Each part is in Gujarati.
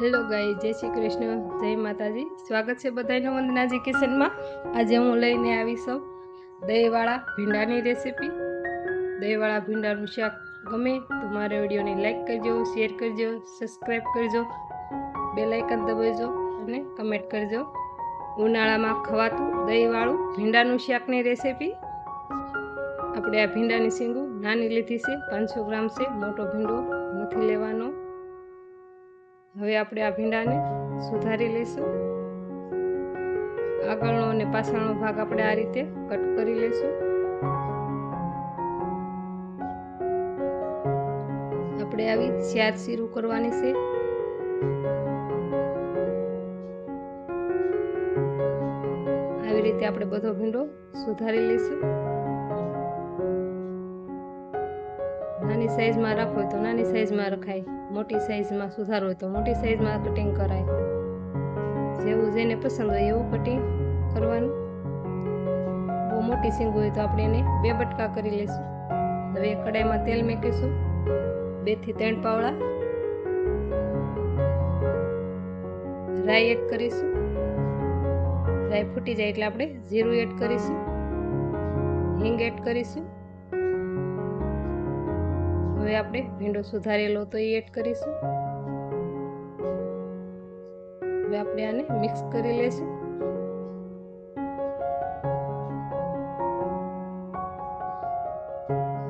હેલો ગાઈ જય શ્રી કૃષ્ણ, જય માતાજી. સ્વાગત છે બધાનું વંદનાજી કિચનમાં આજે હું લઈને આવી સૌ દહીંવાળા ભીંડાની રેસીપી. દહીંવાળા ભીંડાનું શાક ગમે તો મારા વિડીયોને લાઈક કરજો શેર કરજો સબસ્ક્રાઈબ કરજો બે લાઇકન દબાવજો અને કમેન્ટ કરજો. ઉનાળામાં ખવાતું દહીંવાળું ભીંડાનું શાકની રેસીપી. આપણે આ ભીંડાની શીંગું નાની લીધી છે, પાંચસો ગ્રામ છે, મોટો ભીંડો નથી લેવાનો. હવે આપણે આ ભીંડાને સુધારી લઈશું. આગળનો અને પાછળનો ભાગ આપણે આ રીતે કટ કરી લઈશું. આપણે આવી ચાર શીરું કરવાની છે. આવી રીતે આપણે બધો ભીંડો સુધારી લઈશું. નાની સાઇઝમાં રાખો તો નાની સાઇઝમાં રખાય. મોટી સાઇઝમાં સુધારો હોય તો મોટી સાઈઝમાં કટિંગ કરાય. જેવું જેને પસંદ હોય એવું કટિંગ કરવાનું. બહુ મોટી સિંગ હોય તો આપણે એને બે બટકા કરી લઈશું. હવે કડાઈમાં તેલ મેકીશું. બેથી ત્રણ પાવડા. રાઈ એડ કરીશું. રાઈ ફૂટી જાય એટલે આપણે જીરું એડ કરીશું. હિંગ એડ કરીશું. હવે આપણે ભીંડો સુધારેલો તો એ એડ કરીશું. હવે આપણે આને મિક્સ કરી લઈશું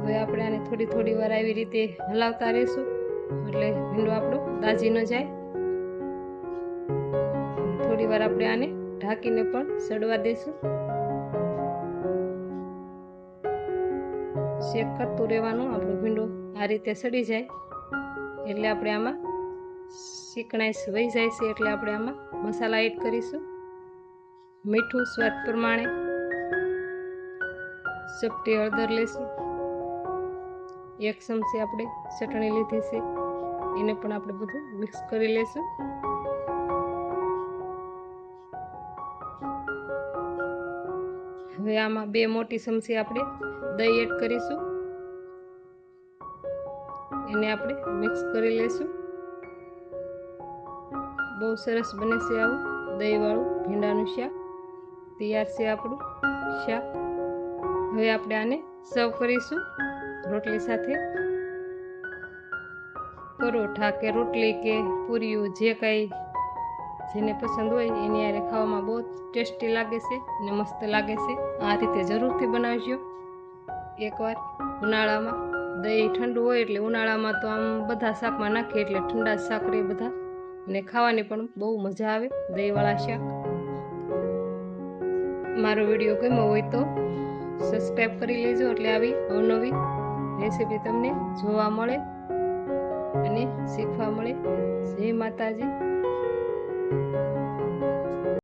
હવે આપણે આને થોડી થોડી વાર આવી રીતે હલાવતા રહીશું, એટલે ભીંડો આપણો દાજી ન જાય. થોડી વાર આપણે આને ઢાંકીને પણ સડવા દઈશું શેક કરતું રહેવાનું, આપણો ભીંડું આ રીતે સડી જાય. એટલે આપણે આમાં શીકણાઈશ વહી જાય છે, એટલે આપણે આમાં મસાલા એડ કરીશું. મીઠું સ્વાદ પ્રમાણે ચપટી હળદર લઈશું એક ચમચી આપણે ચટણી લીધી છે, એને પણ આપણે બધું મિક્સ કરી લઈશું હવે આમાં બે મોટી ચમચી આપણે દહીં એડ કરીશું. એને આપણે મિક્સ કરી લઈશું. બહુ સરસ બને છે આવું. દહીંવાળું ભીંડાનું શાક. તૈયાર છે આપણું શાક. હવે આપણે આને સર્વ કરીશું રોટલી સાથે. પરોઠા કે રોટલી કે પૂરીઓ જે કાંઈ જેને પસંદ હોય એની આરે ખાવામાં બહુ ટેસ્ટી લાગે છે અને મસ્ત લાગે છે. આ રીતે જરૂરથી બનાવજો. એકવાર ઉનાળામાં. દહીં ઠંડુ હોય એટલે ઉનાળામાં તો આમ બધા શાકમાં નાખીએ એટલે ઠંડા શાક રહે બધા. અને ખાવાની પણ બહુ મજા આવે, દહીંવાળા શાક. મારો વીડિયો ગમ્યો હોય તો સબસ્ક્રાઈબ કરી લેજો એટલે આવી અવનવી રેસીપી તમને જોવા મળે અને શીખવા મળે. જય માતાજી.